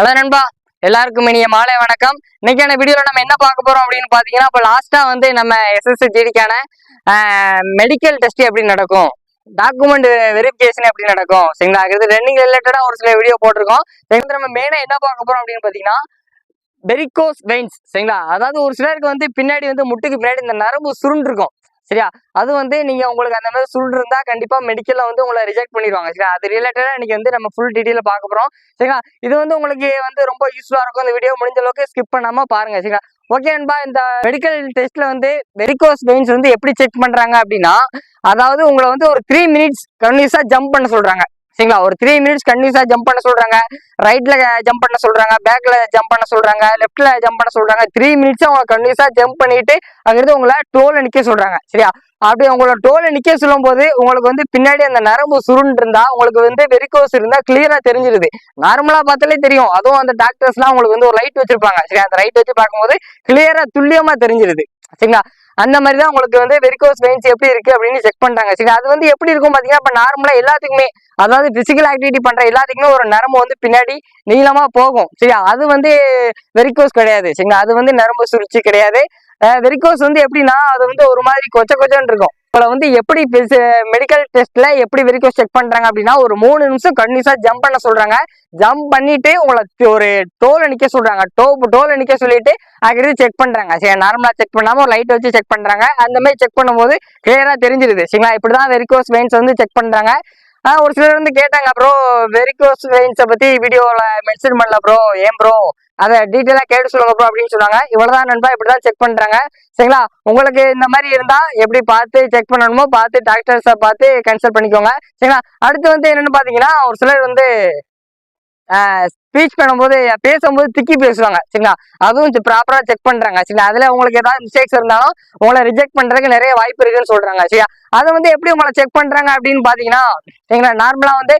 Hello நண்பா எல்லாருக்கும் இனிய மாலை வணக்கம். இன்னைக்கான வீடியோல நம்ம என்ன பார்க்க போறோம் அப்படின்னு பாத்தீங்கன்னா இப்போ லாஸ்டா வந்து நம்ம எஸ்எஸ்ஜிடிக்கான மெடிக்கல் டெஸ்ட் எப்படி நடக்கும் டாக்குமெண்ட் வெரிஃபிகேஷன் எப்படி நடக்கும் சரிங்களா? இது ரன்னிங் ரிலேட்டடா ஒரு சில வீடியோ போட்டிருக்கோம். சரிங்களா நம்ம மெயினா என்ன பார்க்க போறோம் அப்படின்னு பாத்தீங்கன்னா வெரிகோஸ் வெயின்ஸ் சரிங்களா? அதாவது ஒரு சிலருக்கு வந்து பின்னாடி வந்து முட்டுக்கு பின்னாடி இந்த நரம்பு சுருண்டு இருக்கும் சரியா? அது வந்து நீங்க உங்களுக்கு அந்த மாதிரி சுருண்டு இருந்தா கண்டிப்பா மெடிக்கல்ல வந்து உங்களை ரிஜெக்ட் பண்ணிடுவாங்க சரியா? அது ரிலேட்டடா இன்னைக்கு வந்து நம்ம ஃபுல் டீட்டெயில பார்க்க போறோம் சரிங்களா இது வந்து உங்களுக்கு வந்து ரொம்ப யூஸ்ஃபுல்லா இருக்கும். இந்த வீடியோ முடிஞ்ச அளவுக்கு ஸ்கிப் பண்ணாம பாருங்க சரிங்களா ஓகே நண்பா இந்த மெடிக்கல் டெஸ்ட்ல வந்து வெரிகோஸ் வெயின்ஸ் வந்து எப்படி செக் பண்றாங்க அப்படின்னா அதாவது உங்களை வந்து ஒரு த்ரீ மினிட்ஸ் கன்யூஸா ஜம்ப் பண்ண சொல்றாங்க. சரிங்களா? ஒரு த்ரீ மினிட்ஸ் கன்யூஸா ஜம்ப் பண்ண சொல்றாங்க. ரைட்ல ஜம்ப் பண்ண சொல்றாங்க. பேக்ல ஜம்ப் பண்ண சொல்றாங்க. லெஃப்ட்ல ஜம்ப் பண்ண சொல்றாங்க. த்ரீ மினிட்ஸ் அவங்க கன்யூஸா ஜம்ப் பண்ணிட்டு அங்கிருந்து உங்களை டோல நிக்க சொல்றாங்க. சரியா? அப்படி உங்களோட டோல நிக்க சொல்லும் போது உங்களுக்கு வந்து பின்னாடி அந்த நரம்பு சுருண்டு இருந்தா உங்களுக்கு வந்து வெரிகோஸ் இருந்தா கிளியரா தெரிஞ்சிருது. நார்மலா பார்த்தாலே தெரியும். அதுவும் அந்த டாக்டர்ஸ் எல்லாம் உங்களுக்கு வந்து ஒரு லைட் வச்சிருப்பாங்க. சரியா? அந்த லைட் வச்சு பார்க்கும்போது கிளியரா துல்லியமா தெரிஞ்சிருது. சரிங்களா? அந்த மாதிரி தான் உங்களுக்கு வந்து வெரிகோஸ் வெயின்ஸ் எப்படி இருக்கு அப்படின்னு செக் பண்ணிட்டாங்க சரி அது வந்து எப்படி இருக்கும் பாத்தீங்கன்னா இப்ப நார்மலா எல்லாத்துக்குமே அதாவது பிசிக்கல் ஆக்டிவிட்டி பண்ற எல்லாத்துக்குமே ஒரு நரம்பு வந்து பின்னாடி நீளமா போகும். சரியா? அது வந்து வெரிகோஸ் கிடையாது. சரிங்களா? அது வந்து நரம்பு சுருச்சி கிடையாது. வெரிகோஸ் வந்து எப்படின்னா அது வந்து ஒரு மாதிரி கொச்ச கொச்சன்னு இருக்கும். உங்களை வந்து எப்படி மெடிக்கல் டெஸ்ட்ல எப்படி வெரிகோஸ் செக் பண்றாங்க அப்படின்னா ஒரு மூணு நிமிஷம் கண்டினியூஸா ஜம்ப் பண்ண சொல்றாங்க. ஜம்ப் பண்ணிட்டு உங்களை ஒரு டோல் நிக்க சொல்றாங்க. டோ டோல் நிக்க சொல்லிட்டு அதுக்கடுத்து செக் பண்றாங்க. சரி நார்மலா செக் பண்ணாம ஒரு லைட் வச்சு செக் பண்றாங்க. அந்த மாதிரி செக் பண்ணும்போது கிளியரா தெரிஞ்சிருது. சரிங்களா? இப்படிதான் வெரிகோஸ் வெயின்ஸ் வந்து செக் பண்றாங்க. ஆஹ் ஒரு சிலர் வந்து கேட்டாங்க ப்ரோ வெரிகோஸ் வெயின்ஸை பத்தி வீடியோல மென்ஷன் பண்ணல ப்ரோ ஏன் ப்ரோ அதை டீட்டெயிலா கேட்டு சொல்லுங்க ப்ரோ அப்படின்னு சொன்னாங்க. இவ்வளவுதான் நண்பா. இப்படிதான் செக் பண்றாங்க. சரிங்களா? உங்களுக்கு இந்த மாதிரி இருந்தா எப்படி பார்த்து செக் பண்ணணுமோ பார்த்து டாக்டர்ஸை பார்த்து கன்சல்ட் பண்ணிக்கோங்க. சரிங்களா? அடுத்து வந்து என்னன்னு பாத்தீங்கன்னா ஒரு சிலர் வந்து ஸ்பீச் பண்ணும்போது பேசும்போது திக்கி பேசுவாங்க சரிங்களா? அதுவும் ப்ராப்பராக செக் பண்ணுறாங்க சரிங்களா? அதில் உங்களுக்கு ஏதாவது மிஸ்டேக்ஸ் இருந்தாலும் உங்களை ரிஜெக்ட் பண்ணுறதுக்கு நிறைய வாய்ப்பு இருக்குன்னு சொல்கிறாங்க சரியா? அதை வந்து எப்படி உங்களை செக் பண்ணுறாங்க அப்படின்னு பார்த்தீங்கன்னா சரிங்களா? நார்மலாக வந்து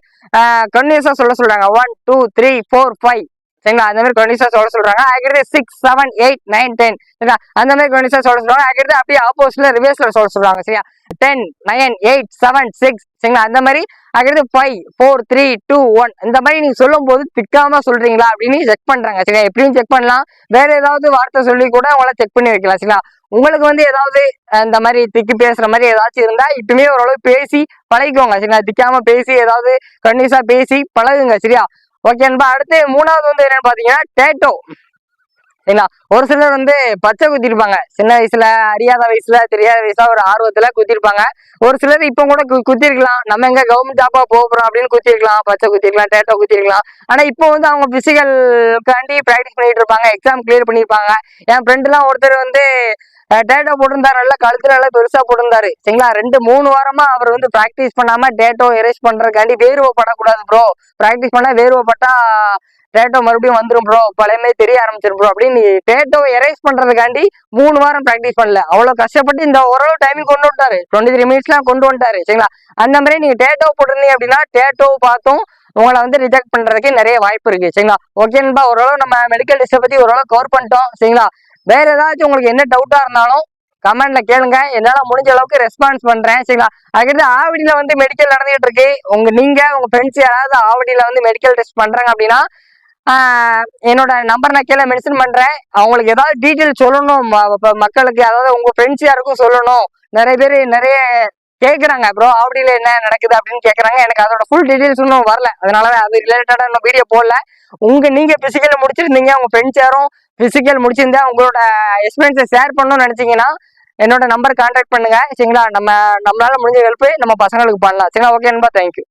கன்யூஸாக சொல்ல சொல்கிறாங்க one two three four five சரிங்களா? அந்த மாதிரி கண்டிஷா சொல்ல சொல்றாங்க. அதுக்கடுத்து six seven eight nine ten சரிங்களா? அந்த மாதிரி கண்டிஷா சொல்ல சொல்றாங்க. அதுக்கடுத்து அப்படியே ஆப்போசிட்ல ரிவர்ஸ்ல சொல்ல சொல்றாங்க. சரியா? Ten nine eight seven six சரிங்களா? அந்த மாதிரி அதுக்கடுத்து five four three two one இந்த மாதிரி நீங்க சொல்லும் போது திக்காம சொல்றீங்களா அப்படின்னு செக் பண்றாங்க. சரியா? எப்படியும் செக் பண்ணலாம். வேற ஏதாவது வார்த்தை சொல்லி கூட உங்களை செக் பண்ணி வைக்கலாம். சரிங்களா? உங்களுக்கு வந்து ஏதாவது இந்த மாதிரி திக்கி பேசுற மாதிரி ஏதாச்சும் இருந்தா இப்பவுமே ஓரளவு பேசி பழகிக்கோங்க. சரிங்களா? திக்காம பேசி ஏதாவது கண்டிஷா பேசி பழகுங்க. சரியா? ஓகே நண்பா அடுத்து மூணாவது வந்து என்னன்னு பாத்தீங்கன்னா டேட்டோ சரிங்களா? ஒரு சிலர் வந்து பச்சை குத்திருப்பாங்க. சின்ன வயசுல அறியாத வயசுல தெரியாத வயசுல ஒரு ஆர்வத்துல குத்திருப்பாங்க. ஒரு சிலர் இப்ப கூட குத்திருக்கலாம். நம்ம எங்க கவர்மெண்ட் ஜாப்பா போறோம் அப்படின்னு குத்திருக்கலாம். பச்சை குத்திருக்கலாம் டேட்டோ குத்திருக்கலாம். ஆனா இப்போ வந்து அவங்க பிசிக்கல்காண்டி ப்ராக்டிஸ் பண்ணிட்டு இருப்பாங்க. எக்ஸாம் கிளியர் பண்ணிருப்பாங்க. என் ஃப்ரெண்ட் எல்லாம் ஒருத்தர் வந்து டேட்டோ போட்டிருந்தாரு நல்லா கழுத்துல நல்லா பெருசா போட்டிருந்தாரு. சரிங்களா? ரெண்டு மூணு வாரமா அவர் வந்து ப்ராக்டிஸ் பண்ணாம டேட்டோ எரேஸ் பண்றதுக்காண்டி வேர்வை படக்கூடாது ப்ரோ ப்ராக்டிஸ் பண்ணா வேர்வை பட்டா டேட்டோ மறுபடியும் வந்துரும் ப்ரோ பழையமே தெரிய ஆரம்பிச்சிரும் ப்ரோ அப்படின்னு டேட்டோ எரேஸ் பண்றதுக்காண்டி மூணு வாரம் ப்ராக்டிஸ் பண்ணல. அவ்வளவு கஷ்டப்பட்டு இந்த ஓரளவு டைமிங் கொண்டு வந்துட்டாரு. டுவெண்ட்டி த்ரீ மினிட்ஸ்லாம் கொண்டு வந்துட்டாரு சரிங்களா? அந்த மாதிரி நீங்க டேட்டோ போட்டிருந்தீங்க அப்படின்னா டேட்டோ பார்த்தும் உங்களை வந்து ரிஜெக்ட் பண்றதுக்கு நிறைய வாய்ப்பு இருக்கு சரிங்களா? ஓகேன்பா ஓரளவு நம்ம மெடிக்கல் டிஸ்ட பத்தி ஓரளவு கவர் பண்ணிட்டோம் சரிங்களா? வேற ஏதாச்சும் உங்களுக்கு என்ன டவுட்டா இருந்தாலும் கமெண்ட்ல கேளுங்க. என்னால முடிஞ்ச அளவுக்கு ரெஸ்பான்ஸ் பண்றேன். சரிங்களா? அதுக்கடுத்து ஆவடியில வந்து மெடிக்கல் நடந்துகிட்டு இருக்கு. உங்க நீங்க உங்க ஃப்ரெண்ட்ஸ் யாராவது ஆவடியில வந்து மெடிக்கல் டெஸ்ட் பண்றாங்க அப்படின்னா என்னோட நம்பர் நான் கீழே மென்ஷன் பண்றேன். அவங்களுக்கு ஏதாவது டீட்டெயில் சொல்லணும். ம- மக்களுக்கு அதாவது உங்க ஃப்ரெண்ட்ஸ் யாருக்கும் சொல்லணும். நிறைய பேர் நிறைய கேட்குறாங்க ப்ரோ ஆவடியில் என்ன நடக்குது? அப்படின்னு கேட்குறாங்க எனக்கு அதோட ஃபுல் டீட்டெயில்ஸ் இன்னும் வரல. அதனால அது ரிலேட்டடாக இன்னும் வீடியோ போடல. உங்கள் நீங்கள் ஃபிசிக்கல் முடிச்சிருந்தீங்க உங்கள் ஃப்ரெண்ட்ஸ் யாரும் ஃபிசிக்கல் முடிச்சிருந்தா உங்களோட எக்ஸ்பீரியன்ஸை ஷேர் பண்ணணும்னு நினச்சிங்கன்னா என்னோட நம்பர் கான்டாக்ட் பண்ணுங்க. சரிங்களா? நம்ம நம்மளால முடிஞ்ச ஹெல்ப் நம்ம பசங்களுக்கு பண்ணலாம். சரிங்களா? ஓகே நண்பா. தேங்க்யூ